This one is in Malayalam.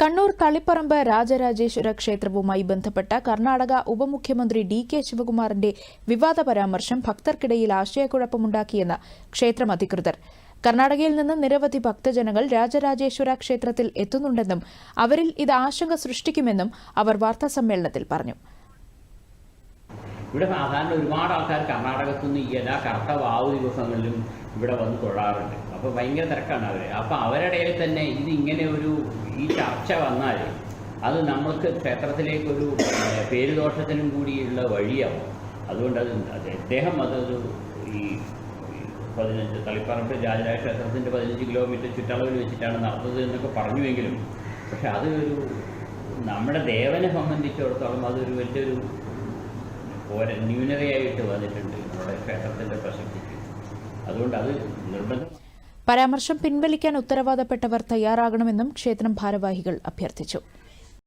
കണ്ണൂർ തളിപ്പറമ്പ് രാജരാജേശ്വര ക്ഷേത്രവുമായി ബന്ധപ്പെട്ട കർണാടക ഉപമുഖ്യമന്ത്രി ഡി കെ ശിവകുമാറിന്റെ വിവാദ പരാമർശം ഭക്തർക്കിടയിൽ ആശയക്കുഴപ്പമുണ്ടാക്കിയെന്ന് ക്ഷേത്രം അധികൃതർ. കർണാടകയിൽ നിന്ന് നിരവധി ഭക്തജനങ്ങൾ രാജരാജേശ്വര ക്ഷേത്രത്തിൽ എത്തുന്നുണ്ടെന്നും അവരിൽ ഇത് ആശങ്ക സൃഷ്ടിക്കുമെന്നും അവർ വാർത്താസമ്മേളനത്തിൽ പറഞ്ഞു. ഇവിടെ സാധാരണ ഒരുപാട് ആൾക്കാർ കർണാടകത്തു നിന്ന് എല്ലാ കറുത്ത ദിവസങ്ങളിലും ഇവിടെ വന്ന് തൊഴാറുണ്ട്. അപ്പോൾ ഭയങ്കര തിരക്കാണ് അവർ അപ്പോൾ അവരുടെ തന്നെ ഇത് ഇങ്ങനെ ഒരു ഈ ചർച്ച വന്നാൽ അത് നമ്മൾക്ക് ക്ഷേത്രത്തിലേക്കൊരു പേരുദോഷത്തിനും കൂടിയുള്ള വഴിയാവും. അതുകൊണ്ട് അത് അദ്ദേഹം അതൊരു ഈ പതിനഞ്ച് തളിപ്പറമ്പ് രാജരാജ ക്ഷേത്രത്തിന്റെ പതിനഞ്ച് കിലോമീറ്റർ ചുറ്റളവിൽ വെച്ചിട്ടാണ് നടന്നത് എന്നൊക്കെ പറഞ്ഞുവെങ്കിലും പക്ഷെ അത് ഒരു നമ്മുടെ ദേവനെ സംബന്ധിച്ചിടത്തോളം അതൊരു വലിയൊരു പോര ന്യൂനതയായിട്ട് വന്നിട്ടുണ്ട് നമ്മുടെ ക്ഷേത്രത്തിന്റെ പ്രസക്തിക്ക്. അതുകൊണ്ട് അത് നിർബന്ധം. പരാമർശം പിൻവലിക്കാൻ ഉത്തരവാദപ്പെട്ടവർ തയ്യാറാകണമെന്നും ക്ഷേത്രം ഭാരവാഹികൾ അഭ്യർത്ഥിച്ചു.